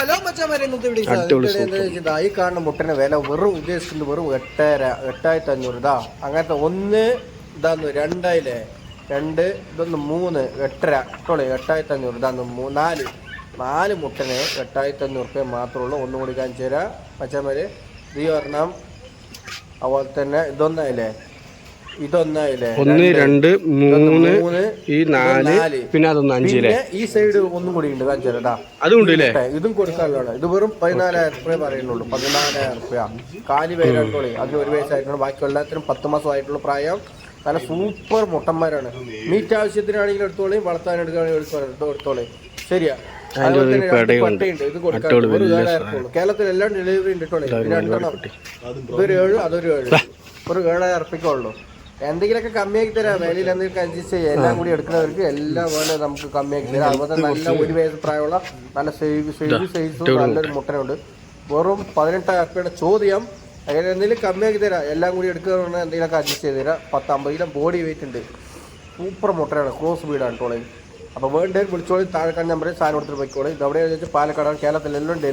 Hello മച്ചാമാരെ ഇന്നത്തെ ഈ കാണുന്ന മുട്ടന്റെ വില വെറും ഉദ്ദേശിക്കുന്നത് വെറും എട്ടര എട്ടായിരത്തി അഞ്ഞൂറ് ഇതാ. അങ്ങനത്തെ ഒന്ന് ഇതാന്ന് രണ്ടായില്ലേ? രണ്ട് ഇതൊന്ന് മൂന്ന് എട്ടര. ഇട്ടോളെ എട്ടായിരത്തി അഞ്ഞൂറ് ഇതാന്ന് നാല്. നാല് മുട്ടന് എട്ടായിരത്തി അഞ്ഞൂറ് റുപ്യ മാത്രമേ ഉള്ളൂ. ഒന്നും കൂടി കാണിച്ചു തരാം. മച്ചാമാര് ഇത് ഒരെണ്ണം. അതുപോലെ തന്നെ ഇതൊന്നായില്ലേ? ഇതൊന്നായില്ലേ ഒന്ന് രണ്ട് മൂന്ന് ഈ നാല്. പിന്നെ അതൊന്ന് അഞ്ചില്ലേ പിന്നെ ഈ സൈഡ് ഒന്നും കൂടി ഉണ്ട് കാണിച്ചു അതുകൊണ്ട് ഇതാ. കൊടുക്കാനുള്ള ഇത് വെറും പതിനാലായിരം റുപ്യ പറയുന്നുള്ളൂ. പതിനാലായിരം റുപ്യ. കാലി പേരുണ്ടോളി അതിന് ഒരു വയസ്സായിട്ടുള്ളൂ. ബാക്കി എല്ലാത്തിനും പത്ത് മാസമായിട്ടുള്ള പ്രായം. നല്ല സൂപ്പർ മുട്ടന്മാരാണ്. മീറ്റ് ആവശ്യത്തിനാണെങ്കിലും എടുത്തോളേ വളർത്താൻ എടുക്കുകയാണെങ്കിൽ എടുത്തോളേ എടുത്തോ ശരിയാ. കേരളത്തിൽ എല്ലാം ഡെലിവറി ഉണ്ട് ഇത് രണ്ടെണ്ണം. ഇതൊരു ഏഴ് അതൊരു ഏഴ്. ഒരു ഏഴായിരം ഉറപ്പിക്കുള്ളൂ എന്തെങ്കിലുമൊക്കെ കമ്മിയാക്കി തരാം. വിലയിൽ എന്തെങ്കിലും അഡ്ജസ്റ്റ് ചെയ്യാം എല്ലാം കൂടി എടുക്കുന്നവർക്ക് എല്ലാം പോലെ നമുക്ക് കമ്മിയാക്കി തരാം. അതുപോലെ നല്ല ഒരു വയസ്സ് പ്രായമുള്ള നല്ല സൈസ് സൈസ് നല്ലൊരു മുട്ടനുണ്ട്. വെറും പതിനെട്ടായിരം റുപ്യയുടെ ചോദ്യം. അങ്ങനെ എന്തെങ്കിലും കമ്മിയാക്കി തരാം. എല്ലാം കൂടി എടുക്കുകയാണെങ്കിൽ എന്തെങ്കിലുമൊക്കെ അഡ്ജസ്റ്റ് ചെയ്ത് തരാം. പത്ത് അമ്പത് കിലോ ബോഡി വെയിറ്റ് ഉണ്ട്. സൂപ്പർ മുട്ടയാണ് ക്രോസ് വീടാണ് ട്രോളിങ് അപ്പോൾ വേണ്ടവർ വിളിച്ചോളി. താഴെ കാണുന്ന നമ്പറിൽ സാധനം കൊടുത്തിട്ട് പോയിക്കോളി. ഇത് എവിടെയാണെന്ന് വെച്ചാൽ പാലക്കാടാണ്. കേരളത്തിലെല്ലാം ഡെലിവറി